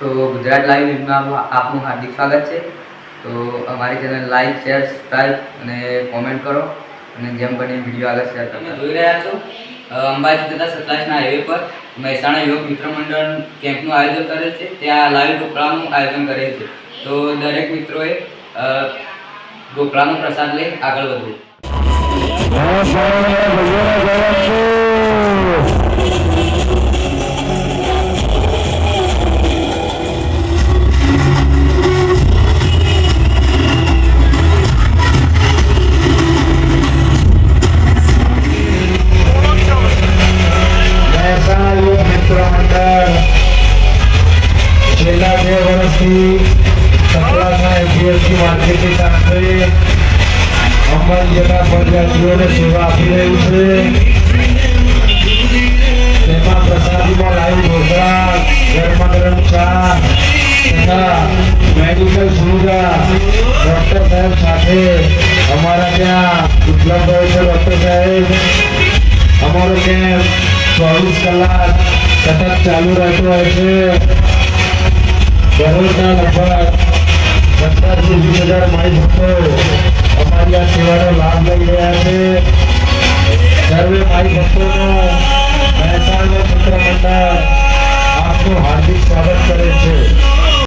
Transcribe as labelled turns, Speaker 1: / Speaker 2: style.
Speaker 1: તો ગુજરાત લાઈવ ન્યૂઝમાં આપનું હાર્દિક સ્વાગત છે. તો અમારી ચેનલ લાઈક શેર સબસ્ક્રાઈબ અને કોમેન્ટ કરો. અને જેમ બને વીડિયો આગળ શેર તમે જોઈ રહ્યા છો અંબાજી તથા સતલાસના હાઈવે પર મહેસાણા યોગ મિત્ર મંડળ કેમ્પનું આયોજન કરેલ છે. ત્યાં લાઈવ ઢોકળાનું આયોજન કરેલ છે. તો દરેક મિત્રોએ ઢોકળાનો પ્રસાદ લઈ આગળ વધવું.
Speaker 2: બે વર્ષથી સતલાસના એપીએસસી માર્કેટની સાથે અંબાજી જતા પદયાત્રીઓને સેવા આપી રહ્યું છે. તેમાં પ્રસાદીમાં લાઈવ ઢોકળા, ગરમા મેડિકલ સુવિધા ડૉક્ટર સાહેબ સાથે અમારા ત્યાં ઉપલબ્ધ હોય છે ડૉક્ટર સાહેબ. અમારો કેમ્પ ચોવીસ કલાક સતત ચાલુ રહેતો હોય છે. દરરોજના લગભગ પચાસથી વીસ હજાર માઈ ભક્તો અમારી આ સેવાનો લાભ લઈ રહ્યા છે. સર્વે માઈ ભક્તોનો મહેસાણા મિત્ર મંડળ આપનું હાર્દિક સ્વાગત કરે છે.